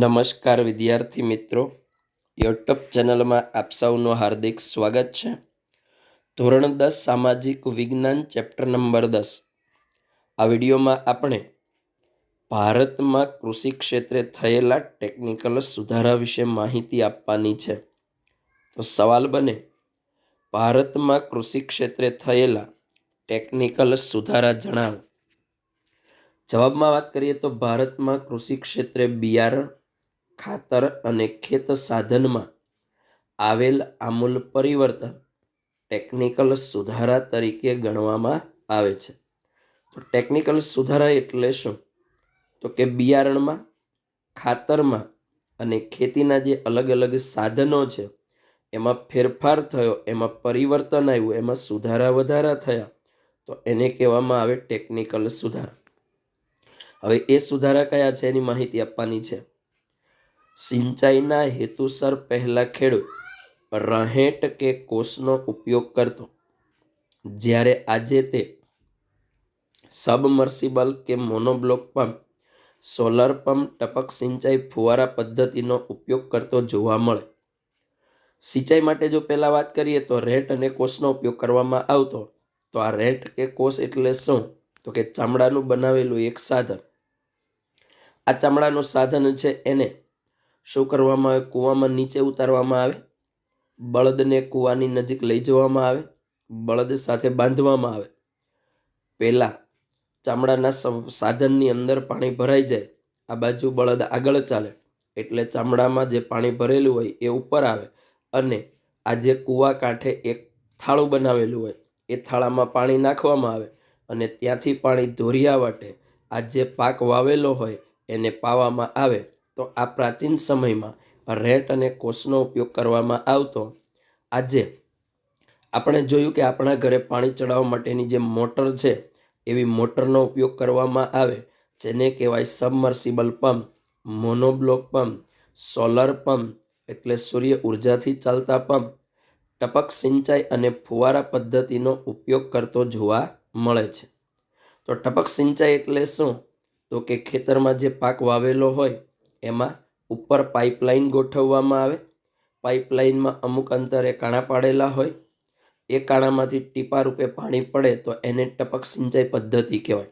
નમસ્કાર વિદ્યાર્થી મિત્રો. યુટ્યુબ ચેનલમાં આપ સૌનું હાર્દિક સ્વાગત છે. ધોરણ દસ સામાજિક વિજ્ઞાન ચેપ્ટર નંબર દસ. આ વિડીયોમાં આપણે ભારતમાં કૃષિ ક્ષેત્રે થયેલા ટેકનિકલ સુધારા વિશે માહિતી આપવાની છે. તો સવાલ બને, ભારતમાં કૃષિ ક્ષેત્રે થયેલા ટેકનિકલ સુધારા જણાવો. જવાબમાં વાત કરીએ તો ભારતમાં કૃષિ ક્ષેત્રે બિયારણ ખાતર અને ખેત સાધનમાં આવેલ આમૂલ પરિવર્તન ટેકનિકલ સુધારા તરીકે ગણવામાં આવે છે. તો ટેકનિકલ સુધારા એટલે શું? તો કે બિયારણમાં, ખાતરમાં અને ખેતીના જે અલગ અલગ સાધનો છે, એમાં ફેરફાર થયો, એમાં પરિવર્તન આવ્યું, એમાં સુધારા વધારા થયા, તો એને કહેવામાં આવે ટેકનિકલ સુધારા. હવે એ સુધારા કયા છે એની માહિતી આપવાની છે. સિંચાઈના હેતુસર પહેલાં ખેડૂત રહેટ કે કોષનો ઉપયોગ કરતો. જ્યારે આજે તે સબમર્સિબલ કે મોનોબ્લોક પંપ, સોલર પંપ, ટપક સિંચાઈ ફુવારા પદ્ધતિનો ઉપયોગ કરતો જોવા મળે. સિંચાઈ માટે જો પહેલાં વાત કરીએ તો રેટ અને કોષનો ઉપયોગ કરવામાં આવતો. તો આ રેટ કે કોષ એટલે શું? તો કે ચામડાનું બનાવેલું એક સાધન. આ ચામડાનું સાધન છે એને શું કરવામાં આવે? કૂવામાં નીચે ઉતારવામાં આવે. બળદને કૂવાની નજીક લઈ જવામાં આવે. બળદ સાથે બાંધવામાં આવે. પહેલાં ચામડાના સાધનની અંદર પાણી ભરાઈ જાય. આ બાજુ બળદ આગળ ચાલે. એટલે ચામડામાં જે પાણી ભરેલું હોય એ ઉપર આવે અને આ જે કૂવા કાંઠે એક થાળું બનાવેલું હોય એ થાળામાં પાણી નાખવામાં આવે અને ત્યાંથી પાણી ધોરિયા વાટે. આ જે પાક વાવેલો હોય એને પાવામાં આવે. તો આ પ્રાચીન સમયમાં રેટ અને કોષનો ઉપયોગ કરવામાં આવતો. આજે આપણે જોયું કે આપણા ઘરે પાણી ચડાવવા માટેની જે મોટર છે, એવી મોટરનો ઉપયોગ કરવામાં આવે, જેને કહેવાય submersible pump, monoblock pump, solar pump, એટલે સૂર્ય ઉર્જાથી ચાલતા પંપ. ટપક સિંચાઈ અને ફુવારા પદ્ધતિનો ઉપયોગ કરતો જોવા મળે છે. તો ટપક સિંચાઈ એટલે શું? તો કે ખેતરમાં જે પાક વાવેલો હોય એમાં ઉપર પાઇપલાઇન ગોઠવવામાં આવે. પાઇપલાઇનમાં અમુક અંતરે કાણા પાડેલા હોય. એ કાણામાંથી ટીપા રૂપે પાણી પડે તો એને ટપક સિંચાઈ પદ્ધતિ કહેવાય.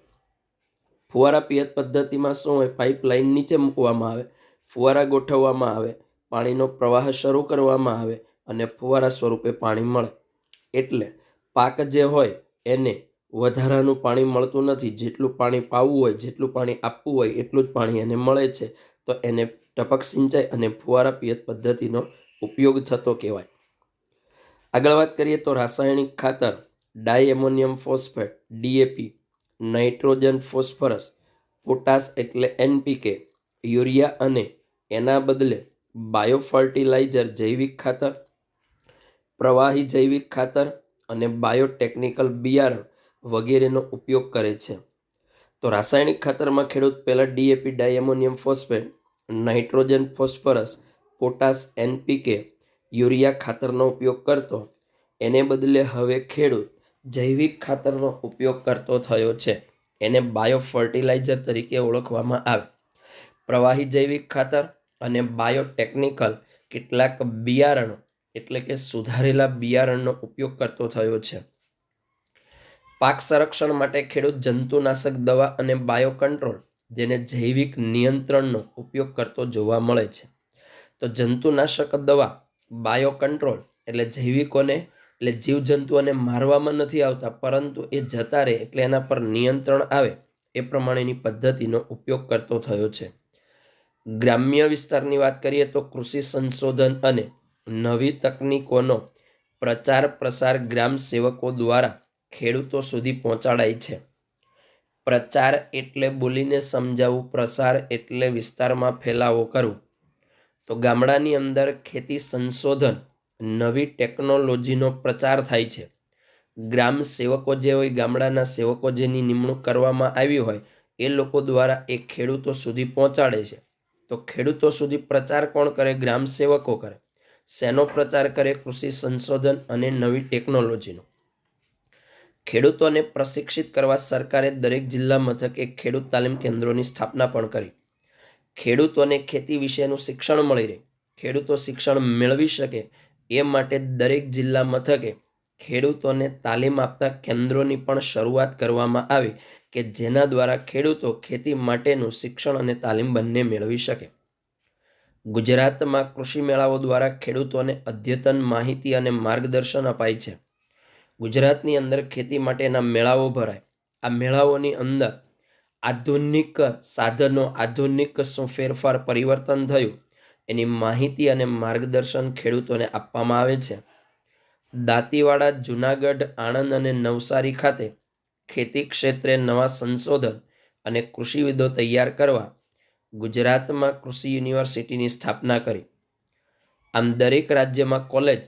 ફુવારા પિયત પદ્ધતિમાં શું હોય? પાઇપલાઇન નીચે મૂકવામાં આવે, ફુવારા ગોઠવવામાં આવે, પાણીનો પ્રવાહ શરૂ કરવામાં આવે અને ફુવારા સ્વરૂપે પાણી મળે. એટલે પાક જે હોય એને વધારાનું પાણી મળતું નથી. જેટલું પાણી પાવું હોય, જેટલું પાણી આપવું હોય, એટલું જ પાણી એને મળે છે. તો એને ટપક સિંચાઈ અને ફુવારા પિયત પદ્ધતિનો ઉપયોગ થતો કહેવાય. આગળ વાત કરીએ તો રાસાયણિક ખાતર diammonium phosphate DAP nitrogen phosphorus, potash એટલે એનપીકે યુરિયા અને એના બદલે બાયોફર્ટિલાઇઝર જૈવિક ખાતર, પ્રવાહી જૈવિક ખાતર અને બાયોટેકનિકલ બિયારણ વગેરેનો ઉપયોગ કરે છે. તો રાસાયણિક ખાતરમાં ખેડૂત પહેલાં DAP diammonium phosphate nitrogen, phosphorus, potash, NPK, urea ખાતરનો ઉપયોગ કરતો. એને બદલે હવે ખેડૂત જૈવિક ખાતરનો ઉપયોગ કરતો થયો છે. એને બાયો ફર્ટિલાઇઝર તરીકે ઓળખવામાં આવે. પ્રવાહી જૈવિક ખાતર અને બાયોટેકનિકલ કેટલાક બિયારણો એટલે કે સુધારેલા બિયારણનો ઉપયોગ કરતો થયો છે. પાક સંરક્ષણ માટે ખેડૂત જંતુનાશક દવા અને બાયો કંટ્રોલ જેને જૈવિક નિયંત્રણનો ઉપયોગ કરતો જોવા મળે છે. તો જંતુનાશક દવા બાયો કંટ્રોલ એટલે જૈવિકોને એટલે જીવજંતુઓને મારવામાં નથી આવતા, પરંતુ એ જતા રહે એટલે એના પર નિયંત્રણ આવે એ પ્રમાણેની પદ્ધતિનો ઉપયોગ કરતો થયો છે. ગ્રામ્ય વિસ્તારની વાત કરીએ તો કૃષિ સંશોધન અને નવી તકનીકોનો પ્રચાર પ્રસાર ગ્રામ સેવકો દ્વારા ખેડૂતો સુધી પહોંચાડાય છે. પ્રચાર એટલે બોલીને સમજાવવું પ્રસાર એટલે વિસ્તારમાં ફેલાવો કરવો. તો ગામડાની અંદર ખેતી સંશોધન, નવી ટેકનોલોજીનો પ્રચાર થાય છે. ગ્રામ સેવકો જે હોય, ગામડાના સેવકો જેની નિમણૂક કરવામાં આવી હોય, એ લોકો દ્વારા એ ખેડૂતો સુધી પહોંચાડે છે. તો ખેડૂતો સુધી પ્રચાર કોણ કરે? ગ્રામ સેવકો કરે. શેનો પ્રચાર કરે? કૃષિ સંશોધન અને નવી ટેકનોલોજીનો. ખેડૂતોને પ્રશિક્ષિત કરવા સરકારે દરેક જિલ્લા મથકે ખેડૂત તાલીમ કેન્દ્રોની સ્થાપના પણ કરી. ખેડૂતોને ખેતી વિશેનું શિક્ષણ મળી રહે. ખેડૂતો શિક્ષણ મેળવી શકે એ માટે દરેક જિલ્લા મથકે ખેડૂતોને તાલીમ આપતા કેન્દ્રોની પણ શરૂઆત કરવામાં આવી કે જેના દ્વારા ખેડૂતો ખેતી માટેનું શિક્ષણ અને તાલીમ બંને મેળવી શકે. ગુજરાતમાં કૃષિ મેળાઓ દ્વારા ખેડૂતોને અદ્યતન માહિતી અને માર્ગદર્શન અપાય છે. ગુજરાતની અંદર ખેતી માટેના મેળાઓ ભરાય. આ મેળાઓની અંદર આધુનિક સાધનો, આધુનિક શું ફેરફાર પરિવર્તન થયું? એની માહિતી અને માર્ગદર્શન ખેડૂતોને આપવામાં આવે છે. દાંતીવાડા, જુનાગઢ, આણંદ અને નવસારી ખાતે ખેતી ક્ષેત્રે નવા સંશોધન અને કૃષિવિદો તૈયાર કરવા ગુજરાતમાં કૃષિ યુનિવર્સિટીની સ્થાપના કરી. આમ દરેક રાજ્યમાં કોલેજ,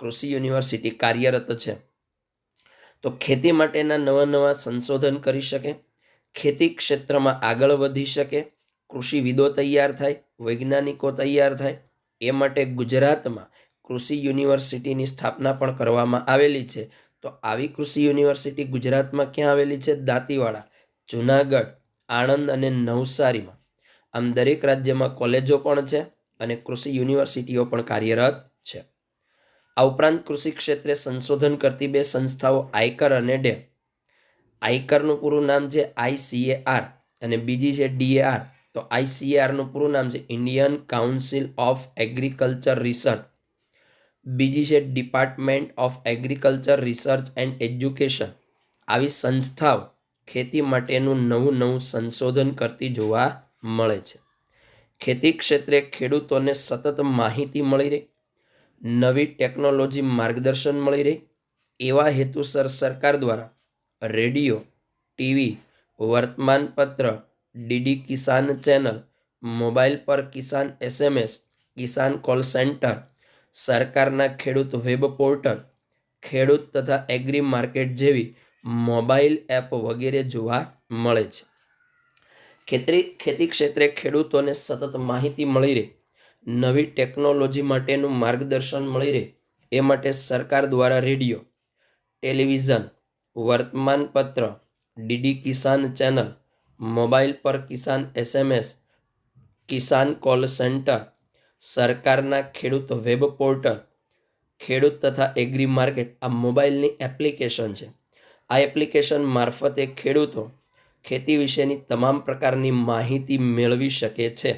કૃષિ યુનિવર્સિટી કાર્યરત છે. તો ખેતી માટેના નવા નવા સંશોધન કરી શકે, ખેતી ક્ષેત્રમાં આગળ વધી શકે, કૃષિવિદો તૈયાર થાય, વૈજ્ઞાનિકો તૈયાર થાય, એ માટે ગુજરાતમાં કૃષિ યુનિવર્સિટીની સ્થાપના પણ કરવામાં આવેલી છે. તો આવી કૃષિ યુનિવર્સિટી ગુજરાતમાં ક્યાં આવેલી છે? દાંતીવાડા, જુનાગઢ, આણંદ અને નવસારીમાં. આમ દરેક રાજ્યમાં કોલેજો પણ છે અને કૃષિ યુનિવર્સિટીઓ પણ કાર્યરત છે. આ ઉપરાંત કૃષિ ક્ષેત્રે સંશોધન કરતી બે સંસ્થાઓ આયકર અને ડે. આયકરનું પૂરું નામ છે આઈસીએઆર અને બીજી છે ડીએઆર તો આઈસીએઆરનું પૂરું નામ છે Indian council of agriculture research. બીજી છે department of agriculture research and education. આવી સંસ્થાઓ ખેતી માટેનું નવું નવું સંશોધન કરતી જોવા મળે છે. ખેતી ક્ષેત્રે ખેડૂતોને સતત માહિતી મળી રહે. નવી ટેકનોલોજી માર્ગદર્શન મળી રહે, એવા હેતુસર સરકાર દ્વારા રેડિયો, ટીવી, વર્તમાનપત્ર, ડીડી કિસાન ચેનલ, મોબાઈલ પર Kisan SMS, Kisan call centre, સરકારના ખેડૂત વેબ પોર્ટલ, ખેડૂત તથા એગ્રી માર્કેટ જેવી મોબાઈલ એપ વગેરે જોવા મળે છે. ખેતરી ખેતી ક્ષેત્રે ખેડૂતોને સતત માહિતી મળી રહે નવી ટેકનોલોજી માટેનું માર્ગદર્શન મળી રહે, એ માટે સરકાર દ્વારા રેડિયો, ટેલિવિઝન, વર્તમાનપત્ર, ડીડી કિસાન ચેનલ, મોબાઈલ પર Kisan SMS, Kisan call centre, સરકારના ખેડૂત વેબ પોર્ટલ, ખેડૂત તથા એગ્રી માર્કેટ આ મોબાઈલની એપ્લિકેશન છે. આ એપ્લિકેશન મારફતે ખેડૂતો ખેતી વિશેની તમામ પ્રકારની માહિતી મેળવી શકે છે.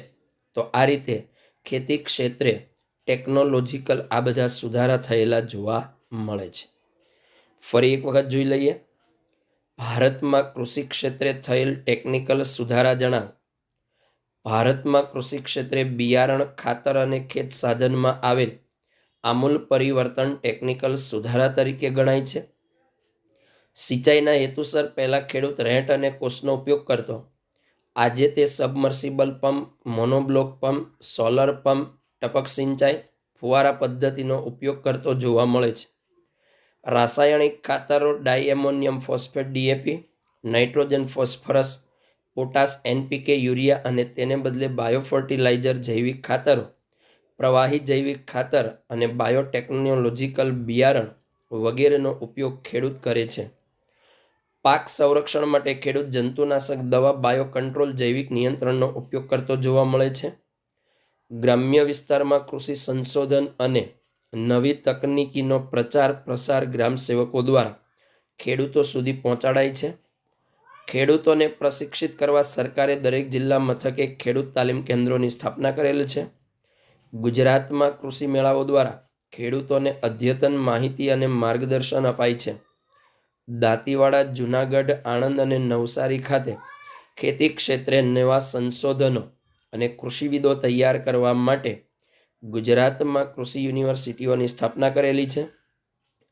તો આ રીતે ખેતી ક્ષેત્રે ટેકનોલોજીકલ આ બધા સુધારા થયેલા જોવા મળે છે. ફરી એક વખત જોઈ લઈએ. ભારતમાં કૃષિ ક્ષેત્રે થયેલ ટેકનિકલ સુધારા જણાવ. ભારતમાં કૃષિ ક્ષેત્રે બિયારણ, ખાતર અને ખેત સાધનમાં આવેલ આમૂલ પરિવર્તન ટેકનિકલ સુધારા તરીકે ગણાય છે. સિંચાઈના હેતુસર પહેલાં ખેડૂત રેટ અને કોષનો ઉપયોગ કરતો. આજે તે submersible pump monoblock pump solar pump ટપક સિંચાઈ, ફુવારા પદ્ધતિનો ઉપયોગ કરતો જોવા મળે છે. રાસાયણિક ખાતરો diammonium phosphate DAP nitrogen, phosphorus, potash NPK urea અને તેને બદલે બાયોફર્ટિલાઇઝર, જૈવિક ખાતરો, પ્રવાહી જૈવિક ખાતર અને બાયોટેકનોલોજીકલ બિયારણ વગેરેનો ઉપયોગ ખેડૂત કરે છે. પાક સંરક્ષણ માટે ખેડૂત જંતુનાશક દવા બાયો કંટ્રોલ જૈવિક નિયંત્રણનો ઉપયોગ કરતો જોવા મળે છે. ગ્રામ્ય વિસ્તારમાં કૃષિ સંશોધન અને નવી તકનીકીનો પ્રચાર પ્રસાર ગ્રામ સેવકો દ્વારા ખેડૂતો સુધી પહોંચાડાય છે. ખેડૂતોને પ્રશિક્ષિત કરવા સરકારે દરેક જિલ્લા મથકે ખેડૂત તાલીમ કેન્દ્રોની સ્થાપના કરેલ છે. ગુજરાતમાં કૃષિ મેળાઓ દ્વારા ખેડૂતોને અદ્યતન માહિતી અને માર્ગદર્શન અપાય છે. દાંતીવાડા, જુનાગઢ, આણંદ અને નવસારી ખાતે ખેતી ક્ષેત્રે નવા સંશોધનો અને કૃષિવિદો તૈયાર કરવા માટે ગુજરાતમાં કૃષિ યુનિવર્સિટીઓની સ્થાપના કરેલી છે.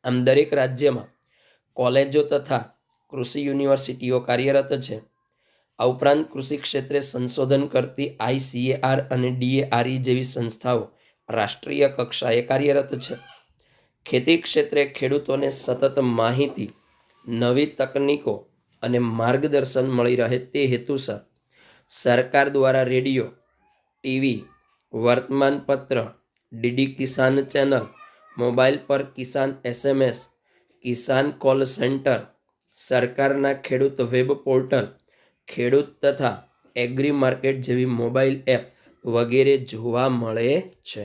આમ દરેક રાજ્યમાં કોલેજો તથા કૃષિ યુનિવર્સિટીઓ કાર્યરત છે. આ ઉપરાંત કૃષિ ક્ષેત્રે સંશોધન કરતી આઈસીએઆર અને ડીએઆરઈ જેવી સંસ્થાઓ રાષ્ટ્રીય કક્ષાએ કાર્યરત છે. ખેતી ક્ષેત્રે ખેડૂતોને સતત માહિતી નવી તકનીકો અને માર્ગદર્શન મળી રહે તે હેતુસર. સરકાર દ્વારા રેડિયો, ટીવી, વર્તમાનપત્ર, ડીડી કિસાન ચેનલ, મોબાઈલ પર Kisan SMS, Kisan call centre, સરકારના ખેડૂત વેબ પોર્ટલ, ખેડૂત તથા એગ્રી માર્કેટ જેવી મોબાઈલ એપ વગેરે જોવા મળે છે.